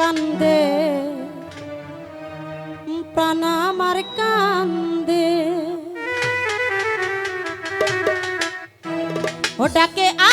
কান্দে প্রাণ আমার কান্দে। ওটাকে আ